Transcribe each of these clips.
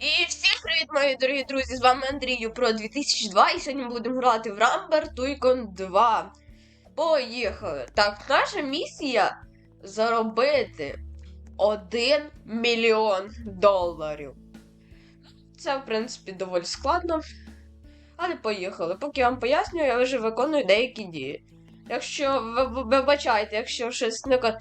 І всім привіт, мої дорогі друзі! З вами Андрію про 2002 і сьогодні ми будемо грати в Рамбер Туйкон 2. Поїхали! Так, наша місія заробити 1 мільйон доларів. Це, в принципі, доволі складно. Але поїхали. Поки я вам пояснюю, я вже виконую деякі дії. Якщо ви вибачайте, якщо щось не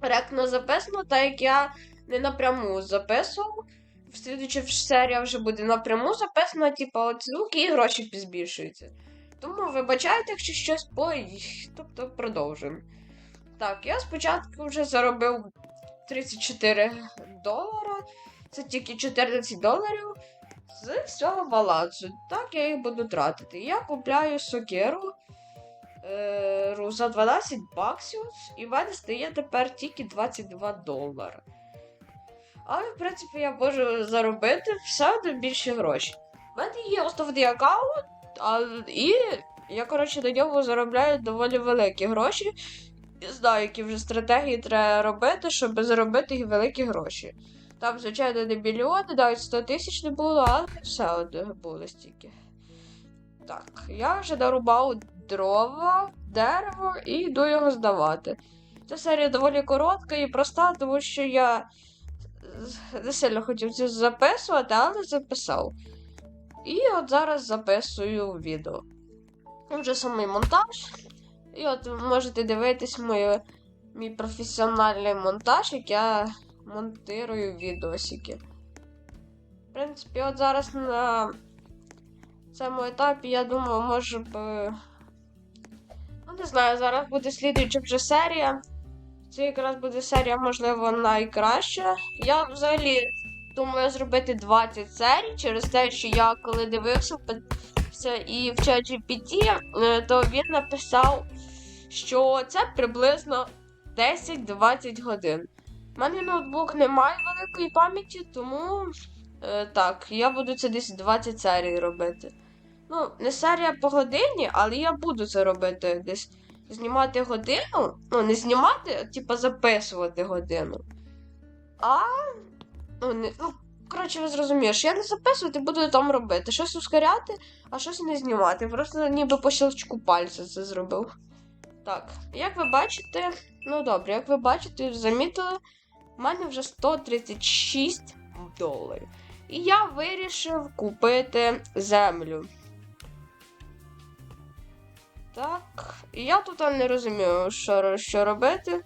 коректно записано, так як я не напряму записував. В серія вже буде напряму записана, типу, от звуки і гроші збільшуються. Тому вибачайте, якщо щось по. Тобто продовжуємо. Так, я спочатку вже заробив 34 долара. Це тільки 14 доларів з всього балансу. Так я їх буду тратити. Я купляю сокеру е, за 12 баксів, і в мене стає тепер тільки 22 долари. Але, в принципі, я можу заробити все одно більше грошей. У мене є основний аккаунт, а, і я, коротше, на ньому заробляю доволі великі гроші. І знаю, які вже стратегії треба робити, щоб заробити великі гроші. Там, звичайно, не мільйони, навіть 100 тисяч не було, але все одно було стільки. Так, я вже нарубав дрова, дерево і йду його здавати. Ця серія доволі коротка і проста, тому що я не сильно хотів це записувати, але записав. І от зараз записую відео. Вже самий монтаж. І от ви можете дивитись мою, мій професіональний монтаж, як я монтирую відосики. В принципі, от зараз на цьому етапі, я думаю, може б. Ну, не знаю, зараз буде слідуюча вже серія. Це якраз буде серія, можливо, найкраща. Я взагалі думаю зробити 20 серій через те, що я коли дивився і в ChatGPT, е, то він написав, що це приблизно 10-20 годин. У мене ноутбук не має великої пам'яті, тому е, так, я буду це десь 20 серій робити. Ну, не серія по годині, але я буду це робити десь знімати годину. Ну, не знімати, а типа записувати годину. А. Ну, не, ну, коротше, ви зрозумієте, я не записувати, буду там робити. Щось ускоряти, а щось не знімати. Просто ніби по щелчку пальця це зробив. Так, як ви бачите, ну добре, як ви бачите, замітили, в мене вже 136 доларів. І я вирішив купити землю. Так, і я тут не розумію, що, що робити.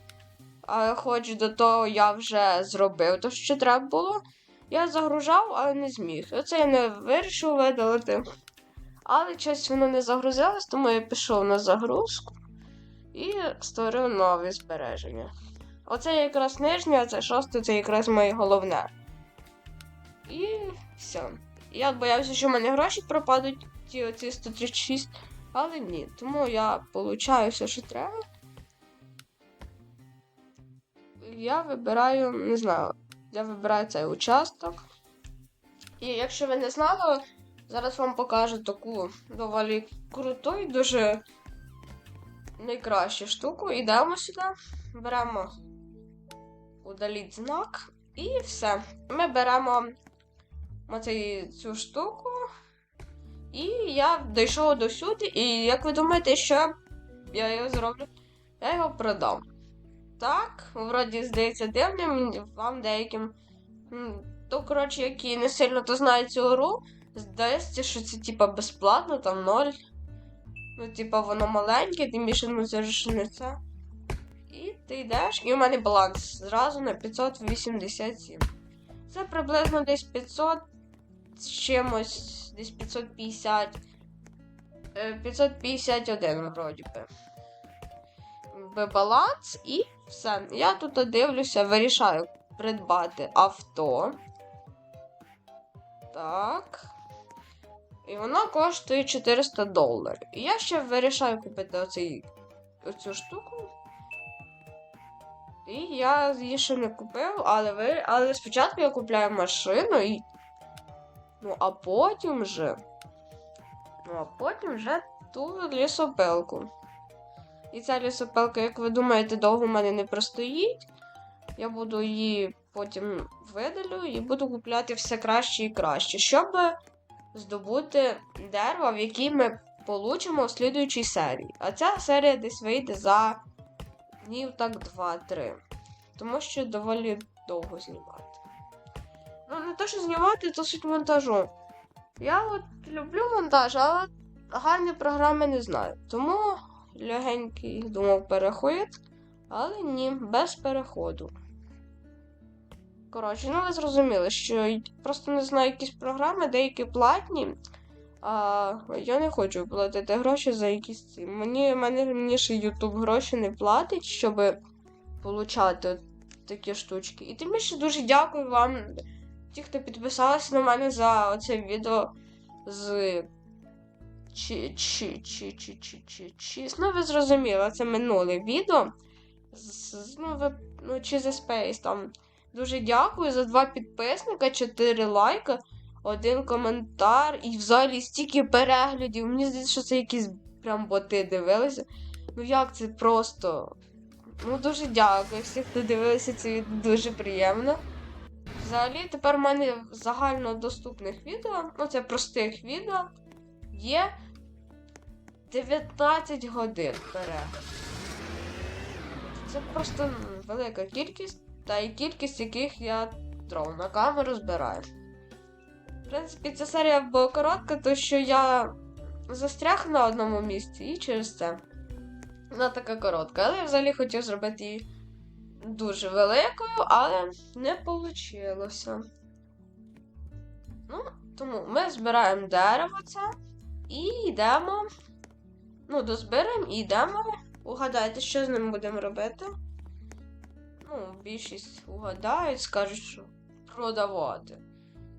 А хоч до того я вже зробив те, що треба було. Я загружав, але не зміг. Оце я не вирішив видалити. Але щось воно не загрузилось, тому я пішов на загрузку і створив нові збереження. Оце якраз нижнє, а це шосте, це якраз моє головне. І все. Я боявся, що в мене гроші пропадуть, ті оці 136. Але ні, тому я получаю все, що треба. Я вибираю, не знаю, я вибираю цей участок. І якщо ви не знали, зараз вам покажу таку доволі круту і дуже найкращу штуку. Йдемо сюди, беремо удаліть знак і все. Ми беремо цю штуку. І я дійшов до сюди, і як ви думаєте, що я його зроблю? Я його продам. Так, вроді здається дивним, вам деяким. То, коротше, які не сильно то знають цю гру, здається, що це типа безплатно, там ноль. Ну, типа, воно маленьке, тим більше ну це ж не це. І ти йдеш, і у мене баланс зразу на 587. Це приблизно десь 500 з чимось, десь 550. е, 551, вроді би. Баланс і все. Я тут дивлюся, вирішаю придбати авто. Так. І воно коштує 400 доларів. І я ще вирішаю купити оцей, оцю штуку. І я її ще не купив, але ви, але спочатку я купляю машину і. Ну, а потім вже. Ну, а потім вже ту лісопилку. І ця лісопилка, як ви думаєте, довго в мене не простоїть. Я буду її потім видалю і буду купляти все краще і краще, щоб здобути дерево, в яке ми получимо в слідуючій серії. А ця серія десь вийде за днів так 2-3. Тому що доволі довго знімати. Ну, не те, що знімати, то суть монтажу. Я от люблю монтаж, але гарні програми не знаю. Тому легенький думав переход, але ні, без переходу. Коротше, ну ви зрозуміли, що просто не знаю якісь програми, деякі платні. А я не хочу платити гроші за якісь ці. Мені мене мені ще YouTube гроші не платить, щоб получати такі штучки. І тим більше дуже дякую вам, ті, хто підписалися на мене за оце відео з чи чи чи чи чи чи чи Ну, ви зрозуміли, це минуле відео. З, ну, ви, ну, чи за Space там. Дуже дякую за два підписника, 4 лайка, один коментар і взагалі стільки переглядів. Мені здається, що це якісь прям боти дивилися. Ну як це просто. Ну, дуже дякую всіх, хто дивився це дуже приємно. Взагалі, тепер в мене загальнодоступних відео, ну це простих відео, є 19 годин перегляд. Це просто велика кількість, та й кількість яких я трохи на камеру збираю. В принципі, ця серія була коротка, тому що я застряг на одному місці і через це. Вона така коротка. Але я взагалі хотів зробити її дуже великою, але не вийшло. Ну, тому ми збираємо дерево це і йдемо. Ну, дозбираємо і йдемо. Угадайте, що з ним будемо робити. Ну, більшість угадають, скажуть, що продавати.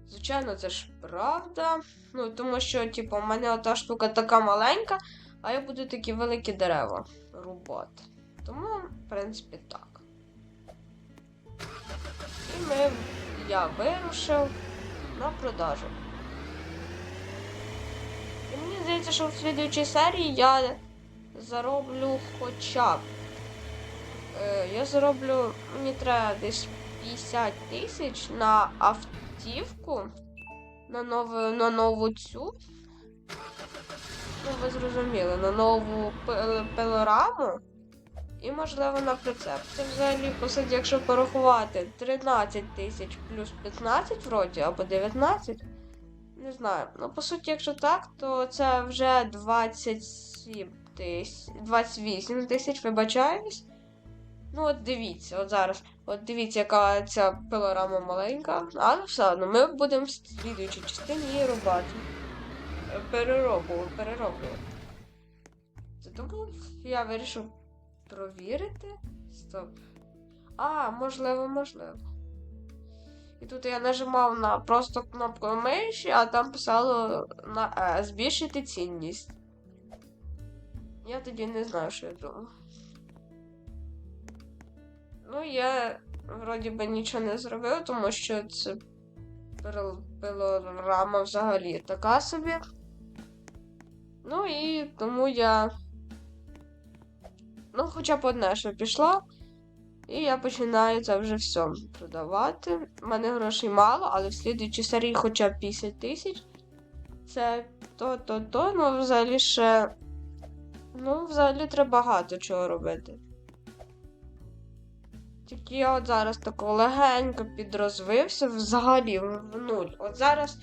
Звичайно, це ж правда. Ну, тому що, типу, в мене ота штука така маленька, а я буду такі великі дерева рубати. Тому, в принципі, так. І ми, я вирушив на продажу. І мені здається, що в слідуючій серії я зароблю хоча б. Е, я зароблю, мені треба десь 50 тисяч на автівку. На нову, на нову цю. Ну, ви зрозуміли, на нову пилораму. І, можливо, на прицеп. Це взагалі, по суті, якщо порахувати 13 тисяч плюс 15 вроді, або 19. Не знаю. Ну, по суті, якщо так, то це вже 27 тисяч. 28 тисяч, вибачаюсь. Ну, от дивіться, от зараз. От дивіться, яка ця пилорама маленька. Але все одно ми будемо в слідуючій частині її рубати. Перероблювати. Тому я вирішив провірити. Стоп. А, можливо, можливо. І тут я нажимав на просто кнопку миші, а там писало на е, збільшити цінність. Я тоді не знаю, що я думав. Ну, я вроді би нічого не зробив, тому що це пил- пилорама взагалі така собі. Ну і тому я. Ну, хоча б одне, що пішло. І я починаю це вже все продавати. У мене грошей мало, але в слідуючій серії хоча б 50 тисяч. Це то-то-то, ну взагалі ще. Ну, взагалі треба багато чого робити. Тільки я от зараз тако легенько підрозвився взагалі в нуль. От зараз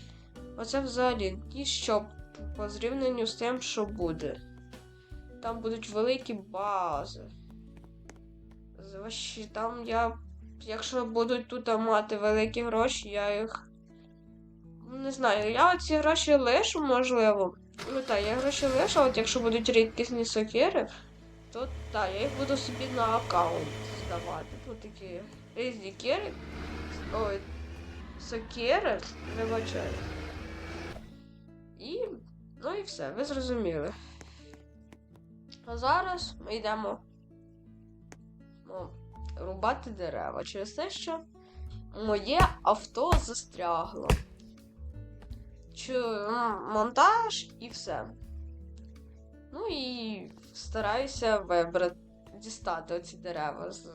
оце взагалі ніщо по зрівнянню з тим, що буде. Там будуть великі бази. З- Вообще, там я. Якщо будуть тут мати великі гроші, я їх. Не знаю, я ці гроші лишу, можливо. Ну так, я гроші лишу, а от якщо будуть рідкісні сокири, то так, я їх буду собі на аккаунт здавати. Ну такі різні кери. Ой, сокири, вибачаю. І. Ну і все, ви зрозуміли. А зараз ми йдемо ну, рубати дерева через те, що моє авто застрягло. Чи монтаж і все. Ну і стараюся вибрати, дістати оці дерева з,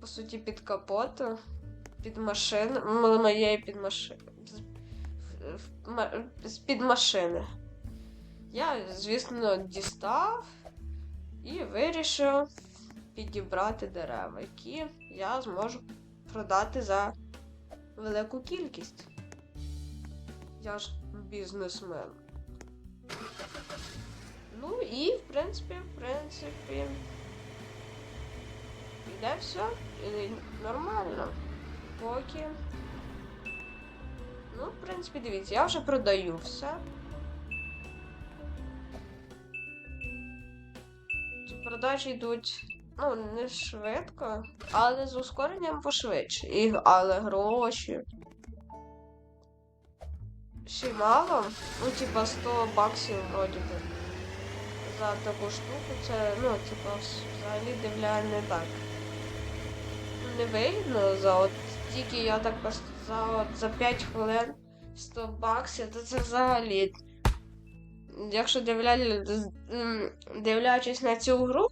по суті, під капоту. під машин, моєї під машини. З-під машини. Я, звісно, дістав і вирішив підібрати дерева, які я зможу продати за велику кількість. Я ж бізнесмен. Ну і, в принципі, в принципі. Іде все. І нормально. Поки. Ну, в принципі, дивіться, я вже продаю все. Продажі йдуть, ну, не швидко, але з ускоренням пошвидше. І, але гроші. Ще мало. Ну, типа 100 баксів вроді би. За таку штуку це, ну, типа, взагалі дивляє не так. Не вигідно за от тільки я так за, от, за 5 хвилин 100 баксів, то це взагалі. Якщо дивля... дивлячись на цю гру,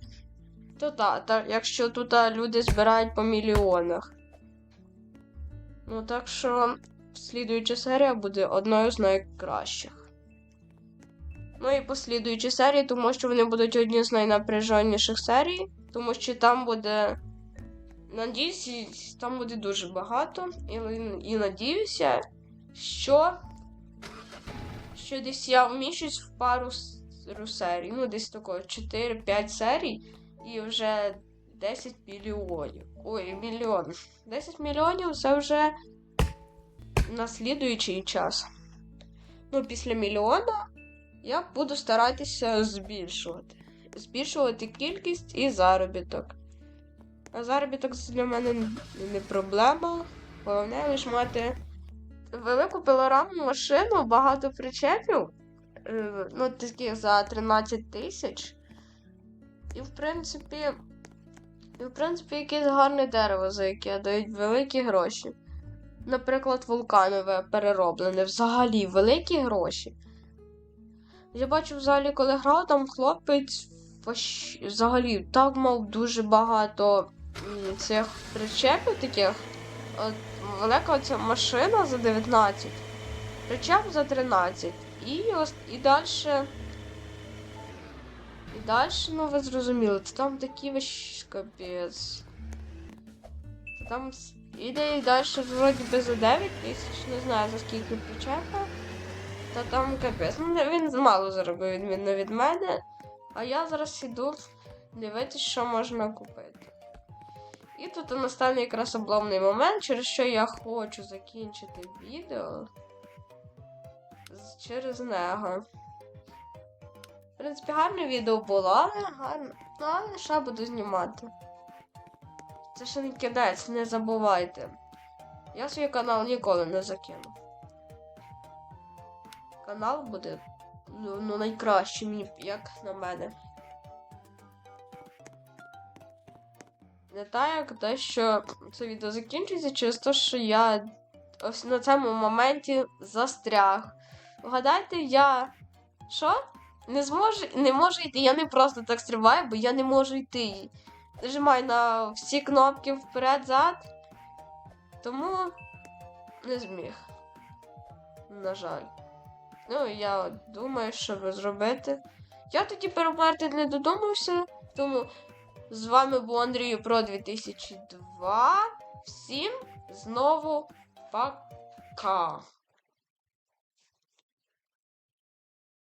то так, та, якщо тут люди збирають по мільйонах. Ну так що слідуюча серія буде одною з найкращих. Ну і послідуючі серії, тому що вони будуть одні з найнапряженіших серій, тому що там буде. Надіюсь, там буде дуже багато. І, і надіюся, що. Що десь я вміщусь в пару серій. Ну, десь такого 4-5 серій і вже 10 мільйонів. Ой, мільйон. 10 мільйонів це вже на слідуючий час. Ну, після мільйона я буду старатися збільшувати. Збільшувати кількість і заробіток. А заробіток для мене не проблема. Головне лише мати велику пилорамну машину, багато причепів. е, Ну, таких за 13 тисяч. І в принципі. І в принципі, якесь гарне дерево, за яке дають великі гроші. Наприклад, вулканове перероблене. Взагалі великі гроші. Я бачу, взагалі, коли грав, там хлопець взагалі так мав дуже багато цих причепів таких. От, велика оця машина за 19, причеп за 13. І, ос- і далі. І далі, ну ви зрозуміли, це там такі вещ капець. Та Там іде і далі вроді би за 9 тисяч, не знаю за скільки причепа. Та там капець. Ну, він мало заробив відмінно від мене. А я зараз іду дивитися, що можна купити. І тут настане якраз обломний момент, через що я хочу закінчити відео через нього. В принципі, гарне відео було, але гарно. Ну, але ще буду знімати. Це ще не кінець, не забувайте. Я свій канал ніколи не закину. Канал буде ну, ну найкращим, як на мене. Так, як те, що це відео закінчується через те, що я ось на цьому моменті застряг. Вгадайте, я. Що? Не зможу, не можу йти. Я не просто так стрибаю, бо я не можу йти. Нажимаю на всі кнопки вперед-зад. Тому не зміг. На жаль. Ну, я думаю, що би зробити. Я тоді перемерти не додумався, тому з вами був Андрій Про 2002. Всім знову пока.